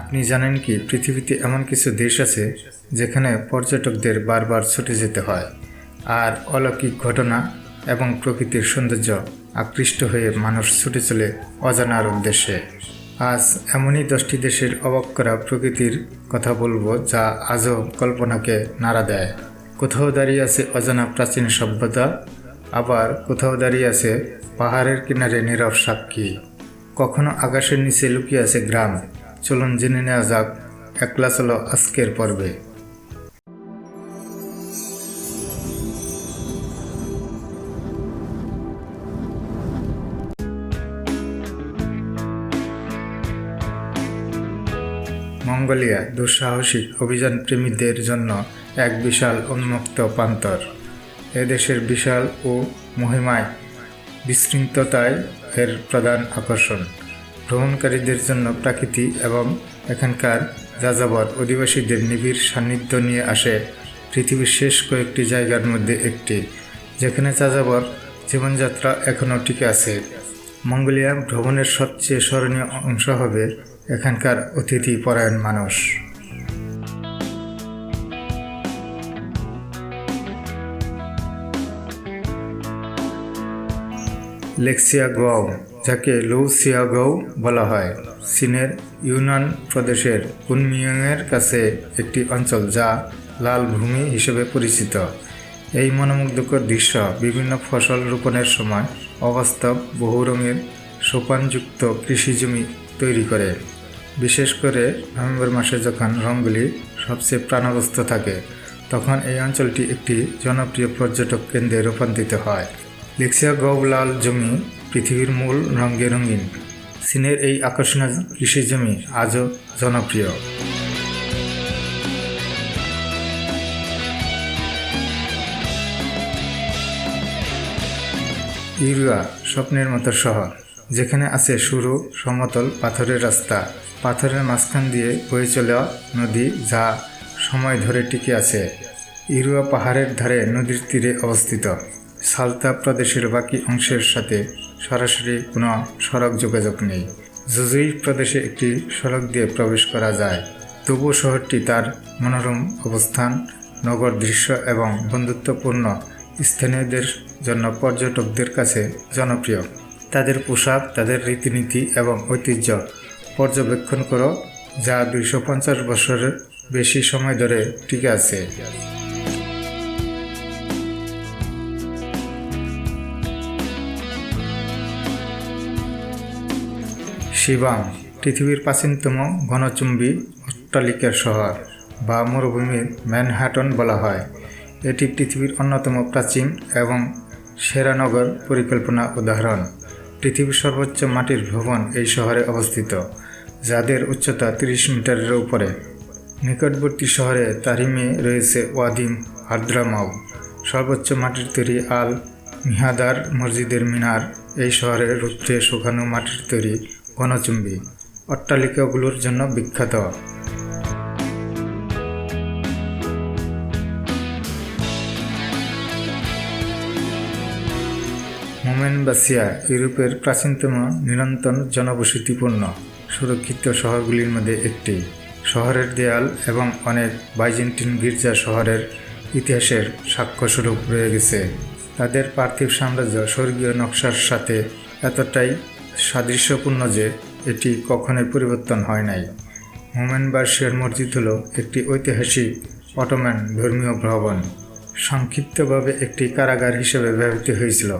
আপনি জানেন কি, পৃথিবীতে এমন কিছু দেশ আছে যেখানে পর্যটকদের বারবার ছুটে যেতে হয়। আর অলৌকিক ঘটনা এবং প্রকৃতির সৌন্দর্য আকৃষ্ট হয়ে মানুষ ছুটে চলে অজানার উদ্দেশ্যে। আজ এমনই দশটি দেশের অবাক করা প্রকৃতির কথা বলব যা আজও কল্পনাকে নাড়া দেয়। কোথাও দাঁড়িয়ে আছে অজানা প্রাচীন সভ্যতা, আবার কোথাও দাঁড়িয়ে আছে পাহাড়ের কিনারে নীরব সাক্ষী। কখনো আকাশের নিচে লুকিয়ে আছে গ্রাম চলুন জেনে নেওয়া যাক একলা চলো আজকের পর্বে। মঙ্গোলিয়া দুঃসাহসিক অভিযান প্রেমীদের জন্য এক বিশাল উন্মুক্ত প্রান্তর। এদেশের বিশাল ও মহিমায় বিশৃঙ্খতায় এর প্রধান আকর্ষণ। ভ্রমণকারীদের জন্য প্রাকৃতি এবং এখানকার যাযাবর অধিবাসীদের নিবিড় সান্নিধ্য নিয়ে আসে পৃথিবীর শেষ কয়েকটি জায়গার মধ্যে একটি, যেখানে যাযাবর জীবনযাত্রা এখনও টিকে আছে। মঙ্গোলিয়া ভ্রমণের সবচেয়ে স্মরণীয় অংশ হবে এখানকার অতিথি পরায়ণ মানুষ। লেক্সিয়াগোয়াও যাকে লৌসিয়াগৌ বলা হয়, চীনের ইউনান প্রদেশের কুনমিয়ংয়ের কাছে একটি অঞ্চল যা লাল ভূমি হিসেবে পরিচিত। এই মনোমুগ্ধকর দৃশ্য বিভিন্ন ফসল রোপণের সময় অবাস্তব, বহু রঙের সোপানযুক্ত কৃষিজমি তৈরি করে। বিশেষ করে নভেম্বর মাসে যখন রঙগুলি সবচেয়ে প্রাণবস্ত থাকে, তখন এই অঞ্চলটি একটি জনপ্রিয় পর্যটক কেন্দ্রে রূপান্তরিত হয়। লেক্সিয়া গৌলাল জমি পৃথিবীর মূল রঙে রঙিন। চীনের এই আকর্ষণীয় কৃষি জমি আজও জনপ্রিয়। ইউরিয়া স্বপ্নের মতো শহর। যেখানে আছে সরু, সমতল পাথরের রাস্তা। পাথরের মাঝখান দিয়ে বয়ে চলা নদী যা সময় ধরে টিকে আছে। ইরুয়া পাহাড়ের ধারে নদীর তীরে অবস্থিত। সালতা প্রদেশের বাকি অংশের সাথে সরাসরি কোনো সড়ক যোগাযোগ নেই। জুজুই প্রদেশে একটি সড়ক দিয়ে প্রবেশ করা যায়। তবুও শহরটি তার মনোরম অবস্থান, নগর দৃশ্য এবং বন্ধুত্বপূর্ণ স্থানীয়দের জন্য পর্যটকদের কাছে জনপ্রিয়। তাদের পোশাক, তাদের রীতিনীতি এবং ঐতিহ্য পর্যবেক্ষণ করো, যা দুইশো পঞ্চাশ বছরের বেশি সময় ধরে টিকে আছে। শিবাং, পৃথিবীর প্রাচীনতম ঘনচুম্বী অট্টালিকার শহর বা মরুভূমির ম্যানহাটন বলা হয়। এটি পৃথিবীর অন্যতম প্রাচীন এবং সেরা নগর পরিকল্পনা উদাহরণ। পৃথিবীর সর্বোচ্চ মাটির ভবন এই শহরে অবস্থিত, যাদের উচ্চতা 30 মিটারের উপরে। নিকটবর্তী শহরে তারিমে রয়েছে ওয়াদিম হাদ্রামাউ সর্বোচ্চ মাটির তৈরি আল মিহাদার মসজিদের মিনার এই শহরে রুদ্রে শুকানো মাটির তৈরি ঘনচুম্বী অট্টালিকাগুলোর জন্য বিখ্যাত। মোমেনবাসিয়া ইউরোপের প্রাচীনতম নিরন্তর জনবসতিপূর্ণ, সুরক্ষিত শহরগুলির মধ্যে একটি। শহরের দেয়াল এবং অনেক বাইজেন্টিন গির্জা শহরের ইতিহাসের সাক্ষ্যস্বরূপ রয়ে গেছে। তাদের পার্থিব সাম্রাজ্য স্বর্গীয় নকশার সাথে এতটাই সাদৃশ্যপূর্ণ যে এটি কখনোই পরিবর্তন হয় নাই। মোমেনবার্সিয়ার মসজিদ হল একটি ঐতিহাসিক অটোম্যান ধর্মীয় ভবন। সংক্ষিপ্তভাবে একটি কারাগার হিসেবে ব্যবহৃত হয়েছিল,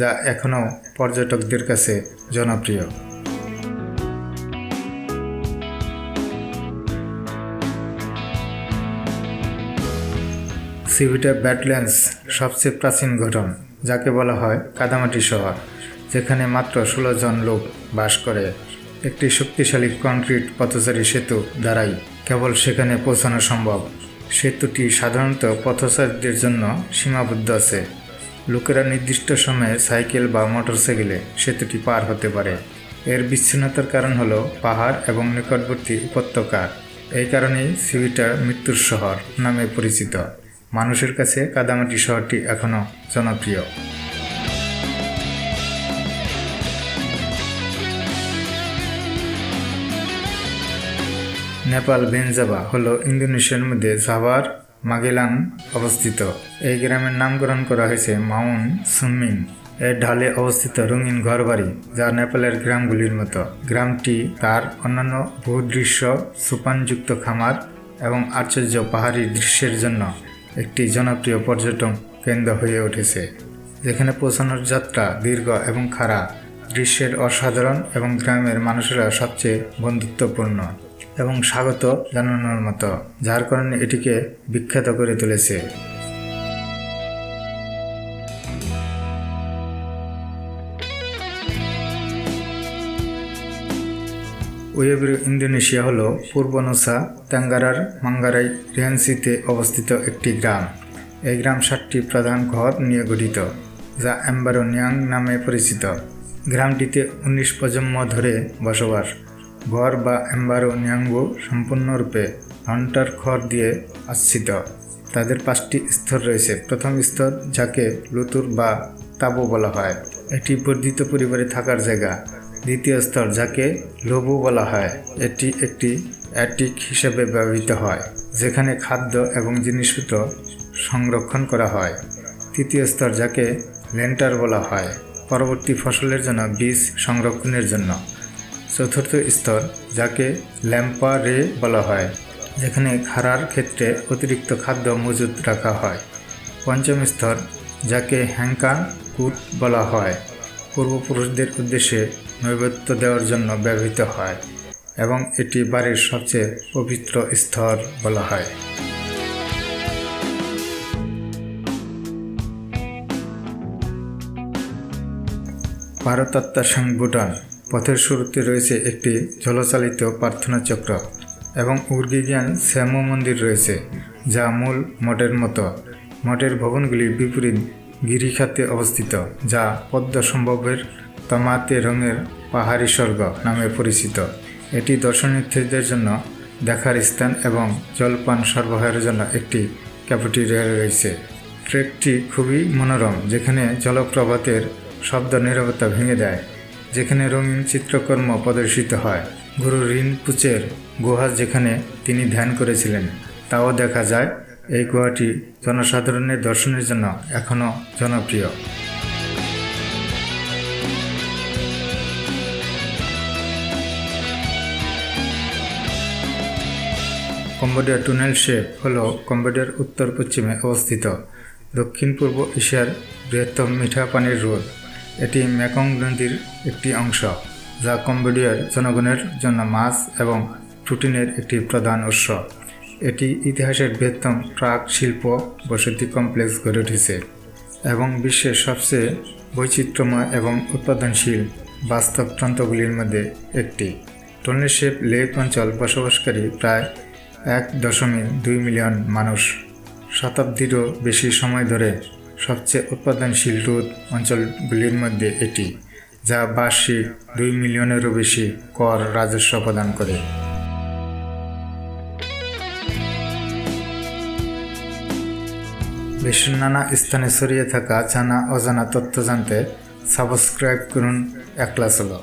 যা এখনও পর্যটকদের কাছে জনপ্রিয়। সিভিটা ব্যাটল্যান্ডস সবচেয়ে প্রাচীন গঠন যাকে বলা হয় কাদামাটি শহর। যেখানে মাত্র ষোলো জন লোক বাস করে। একটি শক্তিশালী কংক্রিট পথচারী সেতু দ্বারাই কেবল সেখানে পৌঁছানো সম্ভব। সেতুটি সাধারণত পথচারীদের জন্য সীমাবদ্ধ আছে। লোকেরা নির্দিষ্ট সময়ে সাইকেল বা মোটরসাইকেলে সেতুটি পার হতে পারে। এর বিচ্ছিন্নতার কারণ হলো পাহাড় এবং নিকটবর্তী উপত্যকা। এই কারণেই সিভিটা মৃত্যুর শহর নামে পরিচিত। মানুষের কাছে কাদামাটি শহরটি এখনও জনপ্রিয়। নেপাল বেনজাবা হলো ইন্দোনেশিয়ার মধ্যে জাভার মাগেলাং অবস্থিত। এই গ্রামের নামকরণ করা হয়েছে মাউন্ট সুমিং এর ঢালে অবস্থিত রঙিন ঘরবাড়ি, যা নেপালের গ্রামগুলির মতো। গ্রামটি তার অন্যান্য ভূদৃশ্য সুপানযুক্ত খামার এবং আশ্চর্য পাহাড়ি দৃশ্যের জন্য একটি জনপ্রিয় পর্যটন কেন্দ্র হয়ে উঠেছে, যেখানে পৌঁছানোর যাত্রা দীর্ঘ এবং খাড়া। দৃশ্যের অসাধারণ এবং গ্রামের মানুষেরা সবচেয়ে বন্ধুত্বপূর্ণ। এবং স্বাগত জানানোর মতো, যার কারণে এটিকে বিখ্যাত করে তুলেছে। ওয়েবরু ইন্দোনেশিয়া হল পূর্ব নুসা তেঙ্গারার মাঙ্গারাই রিয়ানসিতে অবস্থিত একটি গ্রাম। এই গ্রাম সাতটি প্রধান ঘর নিয়ে গঠিত, যা এম্বারোনিয়াং নামে পরিচিত। গ্রামটিতে উনিশ প্রজন্ম ধরে বসবাস। ঘর বা এম্বারোনিয়াঙ্গু সম্পূর্ণরূপে ঘণ্টার খড় দিয়ে আচ্ছিত। তাদের পাঁচটি স্তর রয়েছে। প্রথম স্তর, যাকে লুতুর বা তাবু বলা হয়। এটি বর্ধিত পরিবারে থাকার জায়গা। দ্বিতীয় স্তর, যাকে লবু বলা হয়। এটি একটি অ্যাটিক হিসেবে ব্যবহৃত হয়, যেখানে খাদ্য এবং জিনিসপত্র সংরক্ষণ করা হয়। তৃতীয় স্তর, যাকে লেন্টার বলা হয়। পরবর্তী ফসলের জন্য বীজ সংরক্ষণের জন্য। চতুর্থ স্তর, যাকে ল্যাম্পা রে বলা হয়, যেখানে খাড়ার ক্ষেত্রে অতিরিক্ত খাদ্য মজুত রাখা হয়। পঞ্চম স্তর, যাকে হ্যাঙ্কা কুট বলা হয়, পূর্বপুরুষদের উদ্দেশ্যে নৈবেদ্য দেওয়ার জন্য ব্যবহৃত হয় এবং এটি বাড়ির সবচেয়ে পবিত্র স্তর বলা হয়। ভারতত্ত্বা সাং ভুটান পথের শুরুতে রয়েছে একটি জলচালিত প্রার্থনা চক্র এবং উর্গিজ্ঞান শ্যাম মন্দির রয়েছে, যা মূল মঠের মতো। মঠের ভবনগুলি বিপরীত গিরিখাতে অবস্থিত, যা পদ্ম সম্ভবের তমাতে রঙের পাহাড়ি স্বর্গ নামে পরিচিত। এটি দর্শনার্থীদের জন্য দেখার স্থান এবং জলপান সরবরাহের জন্য একটি ক্যাফেটেরিয়া রয়েছে। ট্রেকটি খুবই মনোরম, যেখানে জলপ্রপাতের শব্দ নীরবতা ভেঙে দেয়। যেখানে রঙিন চিত্রকর্ম প্রদর্শিত হয়। গুরু রিনপুচের গুহা যেখানে তিনি ধ্যান করেছিলেন, তাও দেখা যায় এই গুহাটি জনসাধারণের দর্শনের জন্য এখনও জনপ্রিয়। কম্বোডিয়া টুনেল শেপ হল কম্বোডিয়ার উত্তর পশ্চিমে অবস্থিত। দক্ষিণ পূর্ব এশিয়ার বৃহত্তম মিঠা পানির হ্রদ এটি মেকং নদীর একটি অংশ, যা কম্বোডিয়ার জনগণের জন্য মাছ এবং প্রোটিনের একটি প্রধান উৎস। এটি ইতিহাসের বৃহত্তম ট্রাক শিল্প বসতি কমপ্লেক্স গড়ে উঠেছে এবং বিশ্বের সবচেয়ে বৈচিত্র্যময় এবং উৎপাদনশীল বাস্তব প্রান্তগুলির মধ্যে একটি। টনলেশেপ লেক অঞ্চল বসবাসকারী প্রায় এক দশমিক দুই মিলিয়ন মানুষ শতাব্দীরও বেশি সময় ধরে সবচেয়ে উৎপাদনশীল রোদ অঞ্চলগুলির মধ্যে এটি, যা বার্ষিক দুই মিলিয়নেরও বেশি কর রাজস্ব প্রদান করে। বিশ্বের নানা স্থানে ছড়িয়ে থাকা জানা অজানা তথ্য জানতে সাবস্ক্রাইব করুন একলা চলো।